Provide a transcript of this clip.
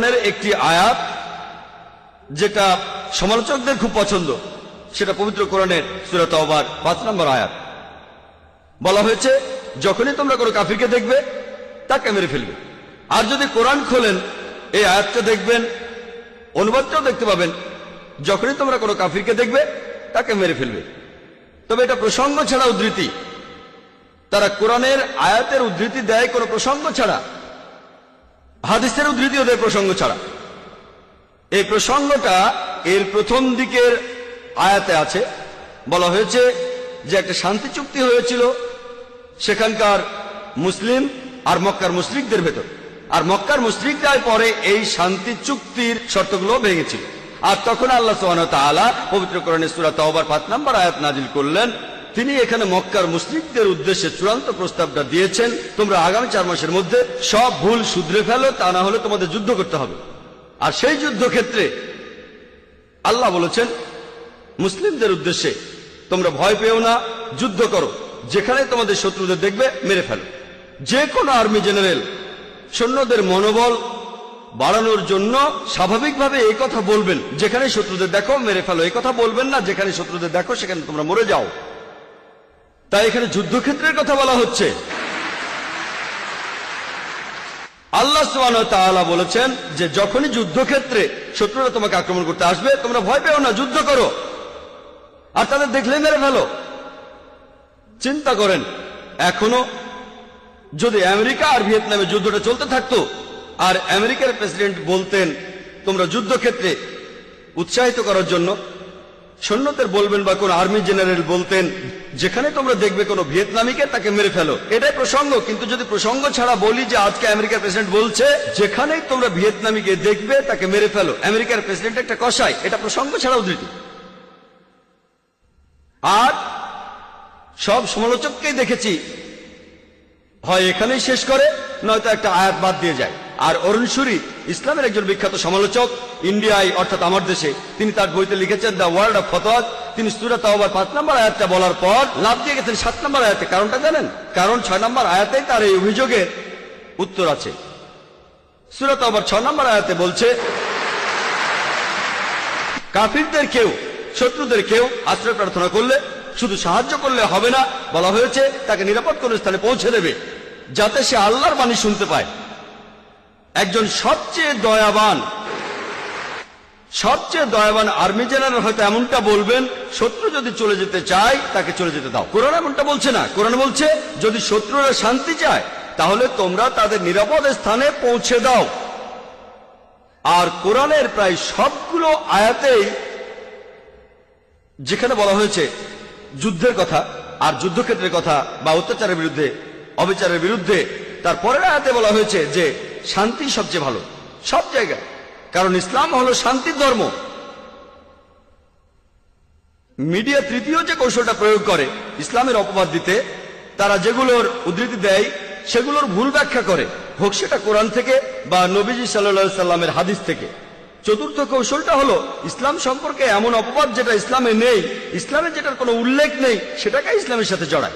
কোরআনের একটি আয়াত যেটা সমালোচকদের খুব পছন্দ, সেটা পবিত্র কোরআনের সুরাত অবার পাঁচ নম্বর আয়াত। বলা হয়েছে, যখনই তোমরা কোনো কাফিরকে দেখবে, তাকে মেরে ফেলবে। আর যদি কোরআন খোলেন, এই আয়াতটা দেখবেন, অনুবাদটাও দেখতে পাবেন, যখনই তোমরা কোনো কাফিরকে দেখবে, তাকে মেরে ফেলবে। তবে এটা প্রসঙ্গ ছাড়া উদ্ধৃতি। তারা কোরআনের আয়াতের উদ্ধৃতি দেয় কোনো প্রসঙ্গ ছাড়া। হাদিসের উদ্ধৃতি ওদের প্রসঙ্গ ছাড়া। এই প্রসঙ্গটা এর প্রথম দিকের আয়াতে আছে। বলা হয়েছে যে একটা শান্তি চুক্তি হয়েছিল সেখানকার মুসলিম আর মক্কার মুসলিকদের ভেতর। আর মক্কার মুসলিকরাই পরে এই শান্তি চুক্তির শর্তগুলো ভেঙেছিল। আর তখন আল্লাহ সোহান তাআলা পবিত্র সুরা তওবার পাঁচ নম্বর আয়াত নাজিল করলেন তিনি এখানে মক্কার মুসলিমদের উদ্দেশ্যে চূড়ান্ত প্রস্তাবটা দিয়েছেন। তোমরা আগামী চার মাসের মধ্যে সব ভুল শুধরে ফেলো, তা না হলে তোমাদের যুদ্ধ করতে হবে। আর সেই যুদ্ধক্ষেত্রে আল্লাহ বলেছেন, মুসলিমদের উদ্দেশ্যে তোমরা ভয় পেও না, যুদ্ধ করো। যেখানে তোমাদের শত্রুদের দেখবে, মেরে ফেলো। যে কোনো আর্মি জেনারেল, সৈন্যদের মনোবল বাড়ানোর জন্য স্বাভাবিকভাবে এই কথা বলবেন। যেখানে শত্রুদের দেখো, মেরে ফেলো। এই কথা বলবেন না যেখানে শত্রুদের দেখো, সেখানে তোমরা মরে যাও। তাই এখানে যুদ্ধক্ষেত্রের কথা বলা হচ্ছে। আল্লাহ বলেছেন যে যখনই যুদ্ধক্ষেত্রে শত্রুরা তোমাকে আক্রমণ করতে আসবে, তোমরা ভয় পেও না, যুদ্ধ করো। আর তাদের দেখলে মেরে ফেলো। চিন্তা করেন, এখনও যদি আমেরিকা আর ভিয়েতনামে যুদ্ধটা চলতে থাকতো, আর আমেরিকার প্রেসিডেন্ট বলতেন, তোমরা যুদ্ধক্ষেত্রে উৎসাহিত করার জন্য সৈন্যদের বলবেন বা কোন আর্মি জেনারেল বলতেন, যেখানে তোমরা দেখবে কোনো ভিয়েতনামিকে তাকে মেরে ফেলো। এটাই প্রসঙ্গ, কিন্তু যদি প্রসঙ্গ ছাড়া বলি যে আজকে আমেরিকার প্রেসিডেন্ট বলছে, যেখানেই তোমরা ভিয়েতনামিকে দেখবে তাকে মেরে ফেলো। আমেরিকার প্রেসিডেন্ট একটা কষাই এটা প্রসঙ্গ ছাড়া উদ্ধৃতি। আর সব সমালোচককেই দেখেছি, হয় এখানেই শেষ করে নয়তো একটা আয়াত বাদ দিয়ে যায়। আর অরুণ সুরি ইসলামের একজন বিখ্যাত সমালোচক, ইন্ডিয়ায়, অর্থাৎ আমার দেশে, তিনি তার বইতে লিখেছেন দ্য ওয়ার্ল্ড অফ ফতোয়াত তিনি সুরাত আবার পাঁচ নম্বর আয়াতটা বলার পর লাভ দিয়ে গেছেন সাত নম্বর আয়াতে। কারণটা জানেন? কারণ ছয় নম্বর আয়াতেই তার এই অভিযোগের উত্তর আছে। সুরাত আবার ছয় নম্বর আয়াতে বলছে, কাফিরদের কেউ, শত্রুদের কেউ আশ্রয় প্রার্থনা করলে, শুধু সাহায্য করলে হবে না বলা হয়েছে, তাকে নিরাপদ কোন স্থানে পৌঁছে দেবে। যাতে সে আল্লাহর বাণী শুনতে পায়। একজন সবচেয়ে দয়াবান সবচেয়ে দয়াবান আর্মি জেনারেল হয়তো এমনটা বলবেন, শত্রু যদি চলে যেতে চায়, তাকে চলে যেতে দাও। কোরআন এমনটা বলছে না। কোরআন বলছে, যদি শত্রুরা শান্তি চায়, তাহলে তোমরা তাদের নিরাপদ স্থানে পৌঁছে দাও। আর কোরআনের প্রায় সবগুলো আয়াতেই যেখানে বলা হয়েছে, যুদ্ধের কথা আর যুদ্ধক্ষেত্রের কথা বা অত্যাচারের বিরুদ্ধে অবিচারের বিরুদ্ধে তার পরের আয়াতে বলা হয়েছে যে শান্তি সবচেয়ে ভালো, সব জায়গায়। কারণ ইসলাম হলো শান্তির ধর্ম। মিডিয়া তৃতীয় যে কৌশলটা প্রয়োগ করে ইসলামের অপবাদ দিতে, তারা যেগুলোর উদ্ধৃতি দেয়, সেগুলোর ভুল ব্যাখ্যা করে। হোক সেটা কোরআন থেকে বা নবীজি সাল্লা সাল্লামের হাদিস থেকে। চতুর্থ কৌশলটা হলো ইসলাম সম্পর্কে এমন অপবাদ যেটা ইসলামে নেই, ইসলামে যেটার কোনো উল্লেখ নেই, সেটাকে ইসলামের সাথে জড়ায়।